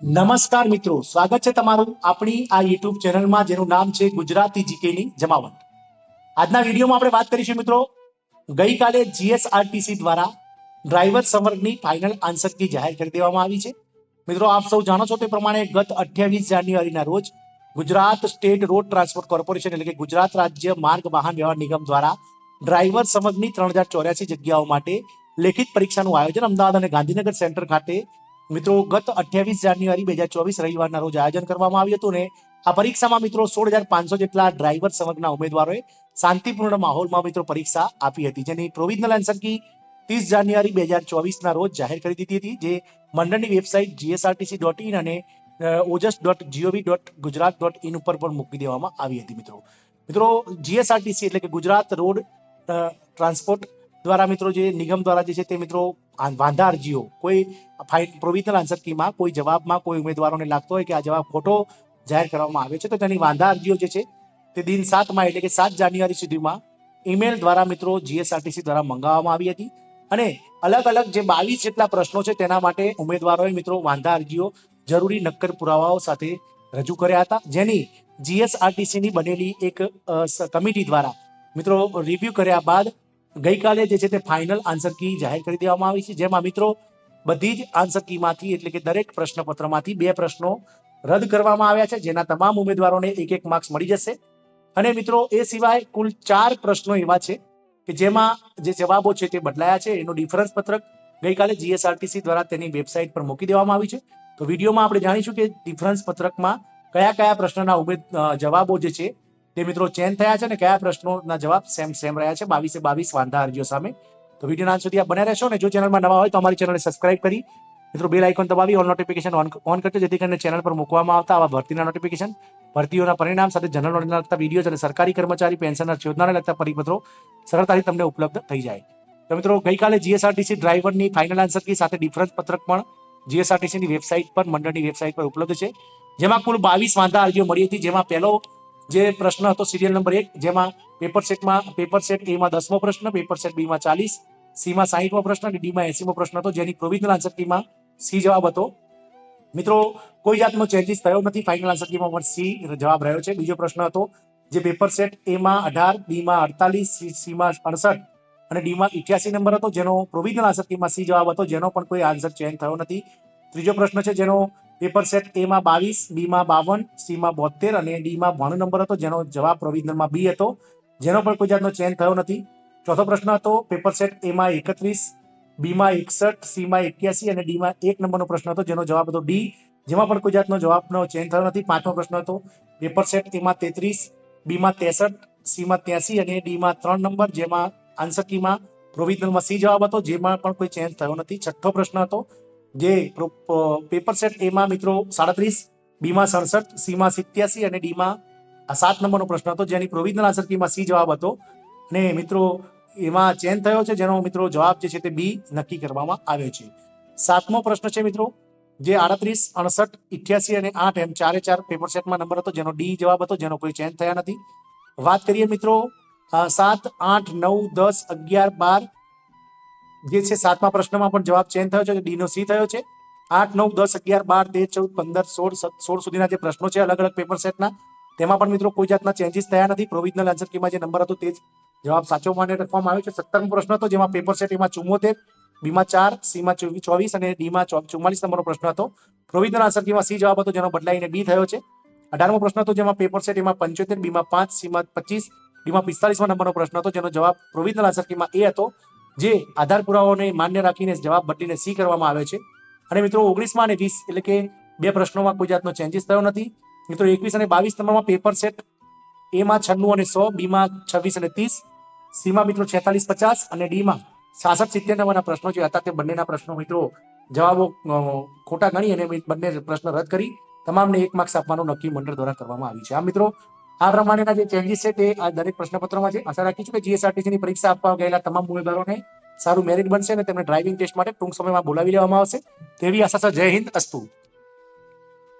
નમસ્કાર મિત્રો, સ્વાગત છે તમારું આપણી આ યુટ્યુબ ચેનલમાં, જેનું નામ છે ગુજરાતી જીકેની જમાવટ. આજના વિડીયોમાં આપણે વાત કરીશું મિત્રો, ગઈકાલે જીએસઆરટીસી દ્વારા ડ્રાઈવર સંવર્ગની ફાઇનલ આન્સર કી જાહેર કરી દેવામાં આવી છે. મિત્રો, આપ સૌ જાણો છો તે પ્રમાણે ગત અઠ્યાવીસ જાન્યુઆરીના રોજ Gujarat state road transport corporation એટલે કે ગુજરાત રાજ્ય માર્ગ વાહન વ્યવહાર નિગમ દ્વારા ડ્રાઈવર સમગ્રની ત્રણ હજાર ચોર્યાસી જગ્યાઓ માટે લેખિત પરીક્ષાનું આયોજન અમદાવાદ અને ગાંધીનગર સેન્ટર ખાતે મિત્રો, ગત અઠ્યાવીસ જાન્યુઆરી બે હજાર ચોવીસ રવિવારના રોજ આયોજન કરવામાં આવ્યું હતું ને, આ પરીક્ષામાં મિત્રો સોળ હજાર પાંચસો જેટલા ડ્રાઈવર સમગ્રના ઉમેદવારોએ શાંતિપૂર્ણ માહોલમાં મિત્રો પરીક્ષા આપી હતી, જેની પ્રોવિઝનલ આન્સર ત્રીસ જાન્યુઆરી બે હજાર ચોવીસના રોજ જાહેર કરી દીધી હતી, જે મંડળની વેબસાઇટ જીએસઆરટીસી ડોટ ઇન અને Ojas dot G O V dot Gujarat dot in ઉપર પણ મૂકી દેવામાં આવી હતી મિત્રો. મિત્રો જીએસઆરટીસી એટલે કે ગુજરાત રોડ ટ્રાન્સપોર્ટ દ્વારા મિત્રો જે નિગમ દ્વારા જે છે તે મિત્રો વાંધા અરજીઓ, કોઈ પ્રોવિઝનલ આન્સર કીમાં, કોઈ જવાબમાં કોઈ ઉમેદવારોને લાગતો હોય કે આ જવાબ ખોટો જાહેર કરવામાં આવ્યો છે, તો તેની વાંધા અરજીઓ જે છે તે દિન સાતમાં એટલે કે સાત જાન્યુઆરી સુધીમાં ઈમેલ દ્વારા મિત્રો જીએસઆરટીસી દ્વારા મંગાવવામાં આવી હતી અને અલગ અલગ જે બાવીસ જેટલા પ્રશ્નો છે તેના માટે ઉમેદવારોએ મિત્રો વાંધા અરજીઓ જરૂરી નક્કર પુરાવાઓ સાથે રજૂ કર્યા હતા, જેની જીએસઆરટીસીની બનેલી એક કમિટી દ્વારા મિત્રો રિવ્યુ કર્યા બાદ ગઈકાલે જે છે તે ફાઇનલ આન્સર કી જાહેર કરી દેવામાં આવી છે. જેમાં મિત્રો બધી જ આન્સર કીમાંથી એટલે કે દરેક પ્રશ્નપત્રમાંથી બે પ્રશ્નો રદ કરવામાં આવ્યા છે, જેના તમામ ઉમેદવારોને એક એક માર્ક્સ મળી જશે. અને મિત્રો એ સિવાય કુલ ચાર પ્રશ્નો એવા છે કે જેમાં જે જવાબો છે તે બદલાયા છે. એનું ડિફરન્સ પત્રક ગઈકાલે જીએસઆરટીસી દ્વારા તેની વેબસાઇટ પર મૂકી દેવામાં આવી છે. તો વિડીયોમાં આપણે જાણીશું કે ડિફરન્સ પત્રકમાં કયા કયા પ્રશ્નના ઉમેદ જવાબો જે છે તે મિત્રો ચેન્જ થયા છે અને કયા પ્રશ્નોના જવાબ સેમ સેમ રહ્યા છે? બાવીસે બાવીસ વાંધા અરજીઓ સામે. તો વીડિયો ના સુધી આપ બન્યા રહેશો ને જો ચેનલમાં નવા હોય તો અમારી ચેનલને સબસ્ક્રાઇબ કરી. મિત્રો બેલ આઇકોન દબાવી ઓલ નોટિફિકેશન ઓન કરજો, જેથી કરીને ચેનલ પર મૂકવામાં આવતા આવા ભરતીના નોટિફિકેશન ભરતીઓના પરિણામ સાથે જનરલ નોલેજના લગતા વીડિયો અને સરકારી કર્મચારી પેન્શનર યોજનાને લગતા પરિપત્રો સરળતાથી તમને ઉપલબ્ધ થઈ જાય. તો મિત્રો ગઈકાલે જીએસઆરટીસી ડ્રાઈવરની ફાઇનલ આન્સર કી સાથે ડિફરન્સ પત્રક પણ જીએસઆરટીસીની વેબસાઇટ પર, મંડળની વેબસાઇટ પર ઉપલબ્ધ છે. જેમાં કુલ બાવીસ વાંધા અરજીઓ મળી હતી. જેમાં પહેલો જે પ્રશ્ન હતો સિરિયલ નંબર એક, જેમાં પેપર સેટમાં પેપર સેટ એમાં દસમો પ્રશ્ન પેપર સેટ બીમાં ચાલીસ સીમાં સાહીઠમો પ્રશ્ન અને ડીમાં એસીમો પ્રશ્ન હતો, જેની પ્રોવિઝનલ આન્સર કીમાં સી જવાબ હતો. મિત્રો, કોઈ જાતનો ચેન્જીસ થયો નથી ફાઇનલ આન્સર કીમાં પણ સી જવાબ રહ્યો છે. બીજો પ્રશ્ન હતો, જે પેપર સેટ એમાં અઢાર બીમાં અડતાલીસ સીમાં અડસઠ અને ડીમાં ઇઠ્યાસી નંબર હતો, જેનો પ્રોવિઝનલ આન્સર કીમાં સી જવાબ હતો, જેનો પણ કોઈ આન્સર ચેન્જ થયો નથી. ત્રીજો પ્રશ્ન છે, જેનો પેપર સેટ એમાં બાવીસ બીમાં બાવન સીમાં બોતેર અને ડીમાં બાણું નંબર હતો જેનો જવાબ પ્રોવિઝનલમાં બી હતો. જેનો પણ કોઈ જાતનો ચેન્જ થયો નથી. ચોથો પ્રશ્ન હતો, પેપર સેટ એમાં એકત્રીસ બીમાં એકસઠ સીમાં એક્યાસી અને ડીમાં એક નંબરનો પ્રશ્ન હતો જેનો જવાબ હતો ડી જેમાં પણ કોઈ જાતનો જવાબનો ચેન્જ થયો નથી. પાંચમો પ્રશ્ન હતો, પેપર સેટ એમાં તેત્રીસ બીમાં ત્રેસઠ સીમાં ત્યાસી અને ડીમાં ત્રણ નંબર, જેમાં આન્સર કીમાં પ્રોવિઝનલમાં સી જવાબ હતો. જેમાં પણ કોઈ ચેન્જ થયો નથી. છઠ્ઠો પ્રશ્ન હતો જે પેપર સેટ એમાં મિત્રો સાડત્રીસ બીમાં સડસઠ સીમાં સિત્યાસી અને ડીમાં સાત નંબરનો પ્રશ્ન હતો. જેની પ્રોવિઝનલ આન્સર કીમાં સી જવાબ હતો. અને મિત્રો, એમાં ચેન્જ થયો છે. જેનો મિત્રો જવાબ જે છે તે બી નક્કી કરવામાં આવ્યો છે. સાતમો પ્રશ્ન છે મિત્રો, જે આડત્રીસ, અડસઠ, ઇઠ્યાસી અને આઠ એમ ચારે ચાર પેપર સેટમાં નંબર હતો. જેનો ડી જવાબ હતો. જેનો કોઈ ચેન્જ થયા નથી. વાત કરીએ મિત્રો સાત, આઠ, નવ, દસ, અગિયાર, બાર જે છે, સાતમા પ્રશ્નમાં પણ જવાબ ચેન્જ થયો છે ડી નો સી થયો છે. આઠ, નવ, દસ, અગિયાર, બાર, તેર, ચૌદ, પંદર, સોળ સોળ સુધીના જે પ્રશ્નો છે, અલગ અલગ પેપર સેટના તેમાં પણ મિત્રો કોઈ જાતના ચેન્જીસ થયા નથી. પ્રોવિઝનલ આન્સર કીમાં જે નંબર હતો તે જ જવાબ સાચો માટે લખવામાં આવ્યો છે. સત્તરમો પ્રશ્ન હતો, જેમાં પેપર સેટ એમાં ચુમ્મોતેર બીમાં ચાર, સીમાં ચોવીસ અને ડીમાં ચુમ્માલીસ નંબરનો પ્રશ્ન હતો. પ્રોવિઝનલ આન્સર કીમાં સી જવાબ હતો, જેનો બદલાઈને બી થયો છે. અઢારમો પ્રશ્ન હતો, જેમાં પેપર સેટ એમાં પંચોતેર, બીમાં પાંચ, સીમાં પચીસ ડીમાં પિસ્તાલીસમાં નંબરનો પ્રશ્ન હતો, જેનો જવાબ પ્રોવિઝનલ આન્સર કીમાં એ હતો. જે આધાર પુરાવાઓને માન્ય રાખીને જવાબ બદલીને સી કરવામાં આવે છે. અને મિત્રો ઓગણીસમાં અને વીસ એટલે કે બે પ્રશ્નોમાં કોઈ જાતનો ચેન્જીસ થયો નથી. મિત્રો એકવીસ અને બાવીસ નંબરમાં પેપર સેટ એમાં છન્નું અને સો બીમાં છવ્વીસ અને ત્રીસ સીમાં મિત્રો છેતાલીસ પચાસ અને ડીમાં છાસઠ સિત્તેર નંબરના પ્રશ્નો જે હતા તે બંનેના પ્રશ્નો મિત્રો જવાબો ખોટા ગણી અને બંને પ્રશ્ન રદ કરી તમામને એક માર્ક્સ આપવાનું નક્કી મંડળ દ્વારા કરવામાં આવ્યું છે. આ મિત્રો આ પ્રમાણેના જે ચેન્જીસ છે તે આ દરેક પ્રશ્નપત્રમાં છે. આશા રાખીશું કે જીએસઆરટીસી ની પરીક્ષા આપવા ગયેલા તમામ ઉમેદવારોને સારું મેરિટ બનશે અને તેમને ડ્રાઇવિંગ ટેસ્ટ માટે ટૂંક સમયમાં બોલાવી લેવામાં આવશે. તેવી આશા છે. જય હિન્દ. અસ્તુ.